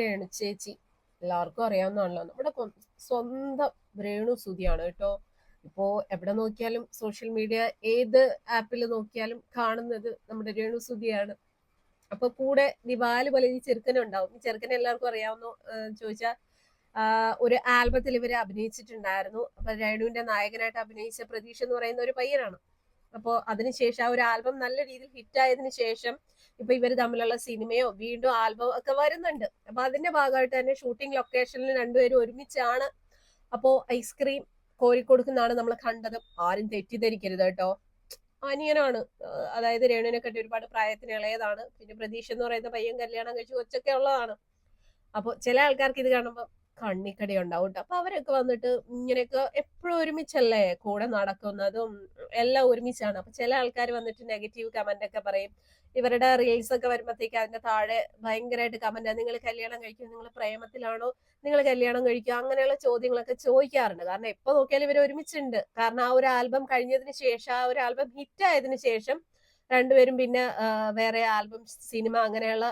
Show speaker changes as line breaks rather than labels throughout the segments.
രേണു ചേച്ചി? എല്ലാവർക്കും അറിയാവുന്നതാണല്ലോ നമ്മുടെ സ്വന്തം രേണു സുതിയാണ് കേട്ടോ. ഇപ്പോ എവിടെ നോക്കിയാലും സോഷ്യൽ മീഡിയ ഏത് ആപ്പിൽ നോക്കിയാലും കാണുന്നത് നമ്മുടെ രേണു സുതിയാണ് അപ്പൊ കൂടെ ദിവാൽ പോലെ ഈ ചെറുക്കനുണ്ടാവും ഈ ചെറുക്കനെ എല്ലാവർക്കും അറിയാവുന്ന ചോദിച്ചാൽ ഒരു ആൽബത്തിൽ ഇവർ അഭിനയിച്ചിട്ടുണ്ടായിരുന്നു. അപ്പൊ രേണുവിന്റെ നായകനായിട്ട് അഭിനയിച്ച പ്രതീക്ഷ എന്ന് പറയുന്ന ഒരു പയ്യനാണ്. അപ്പോ അതിനുശേഷം ആ ഒരു ആൽബം നല്ല രീതിയിൽ ഹിറ്റ് ആയതിനു ശേഷം ഇപ്പൊ ഇവർ തമ്മിലുള്ള സിനിമയോ വീണ്ടും ആൽബം ഒക്കെ വരുന്നുണ്ട്. അപ്പൊ അതിന്റെ ഭാഗമായിട്ട് തന്നെ ഷൂട്ടിംഗ് ലൊക്കേഷനിൽ രണ്ടുപേരും ഒരുമിച്ചാണ്. അപ്പോ ഐസ്ക്രീം കോരിക്കൊടുക്കുന്നതാണ് നമ്മൾ കണ്ടത്. ആരും തെറ്റിദ്ധരിക്കരുത് കേട്ടോ. അനിയനാണ്. അതായത് രേണുവിനെ ഒരുപാട് പ്രായത്തിന് ഇളയതാണ്. പിന്നെ പ്രതീക്ഷ എന്ന് പറയുന്ന പയ്യൻ കല്യാണം കഴിച്ച് കൊച്ചൊക്കെ ഉള്ളതാണ്. അപ്പോൾ ചില ആൾക്കാർക്ക് ഇത് കാണുമ്പോൾ കണ്ണിക്കടി ഉണ്ടാവും കേട്ടോ അപ്പൊ അവരൊക്കെ വന്നിട്ട് ഇങ്ങനെയൊക്കെ എപ്പോഴും ഒരുമിച്ചല്ലേ കൂടെ നടക്കുന്നതും എല്ലാം ഒരുമിച്ചാണ്. അപ്പൊ ചില ആൾക്കാർ വന്നിട്ട് നെഗറ്റീവ് കമന്റ് ഒക്കെ പറയും. ഇവരുടെ റീൽസ് ഒക്കെ വരുമ്പോഴത്തേക്ക് അതിന്റെ താഴെ ഭയങ്കരമായിട്ട് കമന്റ് നിങ്ങൾ കല്യാണം കഴിക്കും നിങ്ങൾ പ്രേമത്തിലാണോ? നിങ്ങൾ കല്യാണം കഴിക്കുക അങ്ങനെയുള്ള ചോദ്യങ്ങളൊക്കെ ചോദിക്കാറുണ്ട്. കാരണം എപ്പോ നോക്കിയാലും ഇവർ ഒരുമിച്ചുണ്ട്. കാരണം ആ ഒരു ആൽബം കഴിഞ്ഞതിന് ശേഷം ആ ഒരു ആൽബം ഹിറ്റ് ആയതിനു ശേഷം രണ്ടുപേരും പിന്നെ വേറെ ആൽബം സിനിമ അങ്ങനെയുള്ള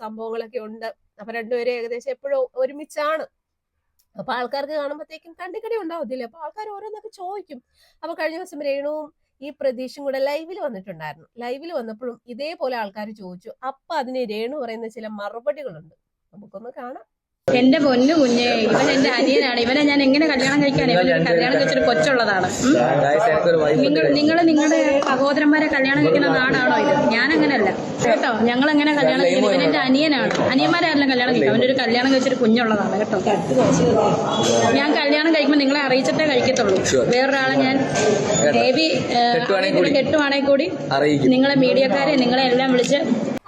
സംഭവങ്ങളൊക്കെ ഉണ്ട്. അപ്പൊ രണ്ടുപേരും ഏകദേശം എപ്പോഴും ഒരുമിച്ചാണ്. അപ്പൊ ആൾക്കാർക്ക് കാണുമ്പോഴത്തേക്കും കണ്ടിക്കടി ഉണ്ടാവത്തില്ല? അപ്പൊ ആൾക്കാർ ഓരോന്നൊക്കെ ചോദിക്കും. അപ്പൊ കഴിഞ്ഞ ദിവസം രേണുവും ഈ പ്രതീക്ഷയും കൂടെ ലൈവിൽ വന്നിട്ടുണ്ടായിരുന്നു. ലൈവിൽ വന്നപ്പോഴും ഇതേപോലെ ആൾക്കാർ ചോദിച്ചു. അപ്പൊ അതിന് രേണു പറയുന്ന ചില മറുപടികളുണ്ട്. നമുക്കൊന്ന് കാണാം.
എന്റെ പൊന്നു കുഞ്ഞെ ഇവൻ എന്റെ അനിയനാണ്. ഇവനെ ഞാൻ എങ്ങനെ കല്യാണം കഴിക്കാൻ? ഇവൻ കല്യാണം കഴിച്ചൊരു കൊച്ചുള്ളതാണ്. നിങ്ങൾ നിങ്ങൾ നിങ്ങളുടെ സഹോദരന്മാരെ കല്യാണം കഴിക്കുന്ന നാടാണോ ഇത്? ഞാൻ അങ്ങനെയല്ല കേട്ടോ? ഞങ്ങൾ എങ്ങനെ കല്യാണം കഴിക്കുന്നത് ഇവൻ എന്റെ അനിയനാണ്. അനിയന്മാരെ ആരെല്ലാം കല്യാണം കഴിക്കും? അവന്റെ ഒരു കല്യാണം കഴിച്ചൊരു കുഞ്ഞുള്ളതാണ് കേട്ടോ? ഞാൻ കല്യാണം കഴിക്കുമ്പോൾ നിങ്ങളെ അറിയിച്ചിട്ടേ കഴിക്കത്തുള്ളൂ. വേറൊരാളെ ഞാൻ ദേവി കെട്ടുവാണെങ്കിൽ കൂടി
അറിയിക്കും.
നിങ്ങളെ മീഡിയക്കാരെ നിങ്ങളെ എല്ലാം വിളിച്ച്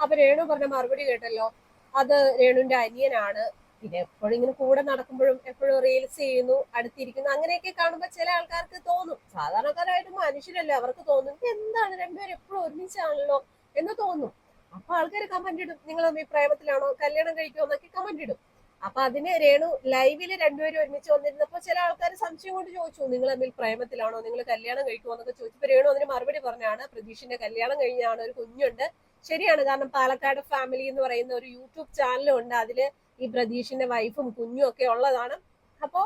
അപ്പൊ രേണു പറഞ്ഞ മറുപടി കേട്ടല്ലോ. അത് രേണുവിന്റെ അനിയനാണ്. പിന്നെ എപ്പോഴും ഇങ്ങനെ കൂടെ നടക്കുമ്പോഴും എപ്പോഴും റീൽസ് ചെയ്യുന്നു അടുത്തിരിക്കുന്നു അങ്ങനെയൊക്കെ കാണുമ്പോൾ ചില ആൾക്കാർക്ക് തോന്നും. സാധാരണക്കാരായിട്ട് മനുഷ്യരല്ലേ അവർക്ക് തോന്നും "ഇത് എന്താണ്? രണ്ടുപേരും എപ്പോഴും ഒരുമിച്ചാണല്ലോ? എന്ന് തോന്നും. അപ്പൊ ആൾക്കാർ കമന്റ് ഇടും. നിങ്ങൾ തമ്മിൽ പ്രേമത്തിലാണോ? കല്യാണം കഴിക്കുമോ എന്നൊക്കെ കമന്റ് ഇടും. അപ്പൊ അതിന് രേണു ലൈവിൽ രണ്ടുപേരും ഒരുമിച്ച് വന്നിരുന്നപ്പോ ചില ആൾക്കാർ സംശയം കൊണ്ട് ചോദിച്ചു നിങ്ങൾ തമ്മിൽ പ്രേമത്തിലാണോ? നിങ്ങൾ കല്യാണം കഴിക്കുമോ എന്നൊക്കെ ചോദിച്ചപ്പോ രേണു അതിന് മറുപടി പറഞ്ഞാണ് പ്രതീഷിന്റെ കല്യാണം കഴിഞ്ഞാണ് ഒരു കുഞ്ഞുണ്ട്. ശരിയാണ്. കാരണം പാലക്കാട് ഫാമിലി എന്ന് പറയുന്ന ഒരു യൂട്യൂബ് ചാനലും ഉണ്ട്. അതിൽ ഈ പ്രതീഷിന്റെ വൈഫും കുഞ്ഞും ഒക്കെ ഉള്ളതാണ്. അപ്പോ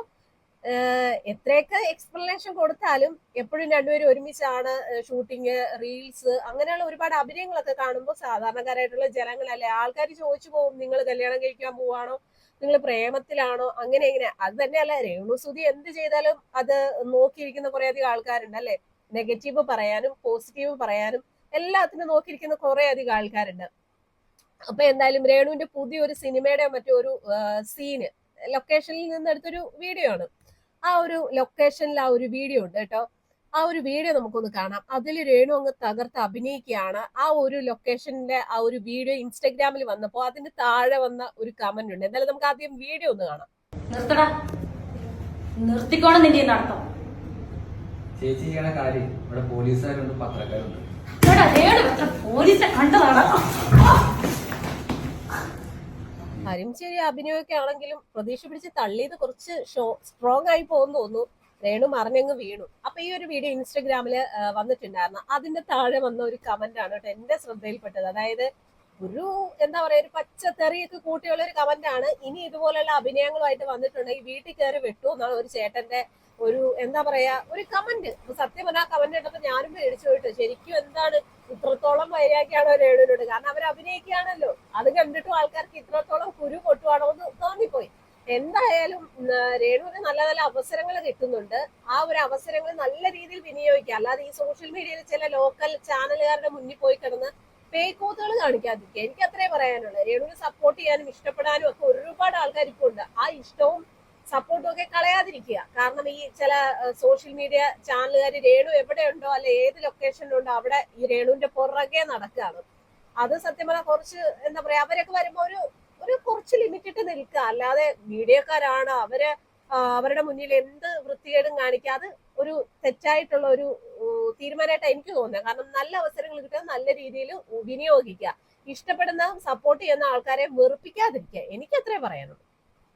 എത്രയൊക്കെ എക്സ്പ്ലനേഷൻ കൊടുത്താലും എപ്പോഴും രണ്ടുപേരും ഒരുമിച്ചാണ് ഷൂട്ടിങ് റീൽസ് അങ്ങനെയുള്ള ഒരുപാട് അഭിനയങ്ങളൊക്കെ കാണുമ്പോൾ സാധാരണക്കാരായിട്ടുള്ള ജനങ്ങളല്ലേ ആൾക്കാർ ചോദിച്ചു പോകും നിങ്ങൾ കല്യാണം കഴിക്കാൻ പോവാണോ? നിങ്ങൾ പ്രേമത്തിലാണോ? അങ്ങനെ ഇങ്ങനെ. അത് തന്നെയല്ല രേണുസുതി എന്ത് ചെയ്താലും അത് നോക്കിയിരിക്കുന്ന കുറെ അധികം ആൾക്കാരുണ്ട് അല്ലെ? നെഗറ്റീവ് പറയാനും പോസിറ്റീവ് പറയാനും എല്ലാത്തിനും നോക്കിയിരിക്കുന്ന കുറെ അധികം ആൾക്കാരുണ്ട്. അപ്പൊ എന്തായാലും രേണുവിന്റെ പുതിയൊരു സിനിമയുടെ മറ്റൊരു സീന് ലൊക്കേഷനിൽ നിന്ന് എടുത്തൊരു വീഡിയോ ആണ്. ആ ഒരു ലൊക്കേഷനിൽ ആ ഒരു വീഡിയോ ഉണ്ട് കേട്ടോ. ആ ഒരു വീഡിയോ നമുക്കൊന്ന് കാണാം. അതിൽ രേണു അങ്ങ് തകർത്ത് അഭിനയിക്കുകയാണ്. ആ ഒരു ലൊക്കേഷനിലെ ആ ഒരു വീഡിയോ ഇൻസ്റ്റഗ്രാമിൽ വന്നപ്പോൾ അതിന് താഴെ വന്ന ഒരു കമന്റ് ഉണ്ട്. എന്തായാലും നമുക്ക് ആദ്യം വീഡിയോ ഒന്ന് കാണാം.
നിർത്തടാ. നിർത്തിക്കോണം നിന്റെ ഈ നടത്തം.
ചേച്ചി ചെയ്യണ കാര്യം ഇവിടെ പോലീസുകാരുണ്ട് പത്രക്കാരുണ്ട്.
പോലീസെ കണ്ടതാണ്
കാര്യം അഭിനയൊക്കെ ആണെങ്കിലും പ്രതീക്ഷ പിടിച്ച് തള്ളിയത് കുറച്ച് ഷോ സ്ട്രോങ് ആയി പോകുന്നു തോന്നുന്നു. രേണു മറിഞ്ഞങ്ങ് വീണു. അപ്പൊ ഈ ഒരു വീഡിയോ ഇൻസ്റ്റഗ്രാമിൽ വന്നിട്ടുണ്ടായിരുന്നു. അതിന്റെ താഴെ വന്ന ഒരു കമന്റ് ആണ് കേട്ടോ എന്റെ ശ്രദ്ധയിൽപ്പെട്ടത്. അതായത് ഒരു എന്താ പറയാ ഒരു പച്ചത്തെറിയൊക്കെ കൂട്ടിയുള്ള ഒരു കമന്റ് ആണ് ഇനി ഇതുപോലെയുള്ള അഭിനയങ്ങളുമായിട്ട് വന്നിട്ടുണ്ടെങ്കിൽ വീട്ടിൽ കയറി വെട്ടു എന്നാണ് ഒരു ചേട്ടന്റെ ഒരു എന്താ പറയാ ഒരു കമന്റ്. സത്യം പറഞ്ഞാൽ കമന്റ് ഇട്ടപ്പോ ഞാനും പേടിച്ചു പോയിട്ട്. ശരിക്കും എന്താണ് ഇത്രത്തോളം വൈരാഗ്യമാണോ രേണുവിനോട് കാരണം അവർ അഭിനയിക്കുകയാണല്ലോ. അത് കണ്ടിട്ടും ആൾക്കാർക്ക് ഇത്രത്തോളം കുരു പൊട്ടുവാണോ എന്ന് തോന്നിപ്പോയി. എന്തായാലും രേണുവിന് നല്ല നല്ല അവസരങ്ങൾ കിട്ടുന്നുണ്ട്. ആ ഒരു അവസരങ്ങൾ നല്ല രീതിയിൽ വിനിയോഗിക്കുക അല്ലാതെ ഈ സോഷ്യൽ മീഡിയയിൽ ചില ലോക്കൽ ചാനലുകാരുടെ മുന്നിൽ പോയി കിടന്ന് പേക്കൂത്തുകൾ കാണിക്കാതിരിക്കുക. എനിക്ക് അത്രേ പറയാനുള്ളൂ. രേണുവിനെ സപ്പോർട്ട് ചെയ്യാനും ഇഷ്ടപ്പെടാനും ഒക്കെ ഒരുപാട് ആൾക്കാർ ഇപ്പോൾ ഉണ്ട്. ആ ഇഷ്ടവും സപ്പോർട്ടും ഒക്കെ കളയാതിരിക്കുക. കാരണം ഈ ചില സോഷ്യൽ മീഡിയ ചാനലുകാർ രേണു എവിടെയുണ്ടോ അല്ലെ ഏത് ലൊക്കേഷനിലുണ്ടോ അവിടെ ഈ രേണുവിന്റെ പുറകെ നടക്കുകയാണ്. അത് സത്യം പറഞ്ഞാൽ കുറച്ച് എന്താ പറയാ അവരൊക്കെ വരുമ്പോ ഒരു ഒരു കുറച്ച് ലിമിറ്റിട്ട് നിൽക്കുക. അല്ലാതെ മീഡിയക്കാരാണ്. അവർ അവരുടെ മുന്നിൽ എന്ത് വൃത്തികേടും കാണിക്കാതെ ഒരു തെറ്റായിട്ടുള്ള ഒരു തീരുമാനമായിട്ട് എനിക്ക് തോന്നുന്നത്. കാരണം നല്ല അവസരങ്ങൾ കിട്ടുക നല്ല രീതിയിൽ വിനിയോഗിക്കുക ഇഷ്ടപ്പെടുന്ന സപ്പോർട്ട് ചെയ്യുന്ന ആൾക്കാരെ വെറുപ്പിക്കാതിരിക്കുക. എനിക്ക് അത്രേ പറയാനുള്ളൂ.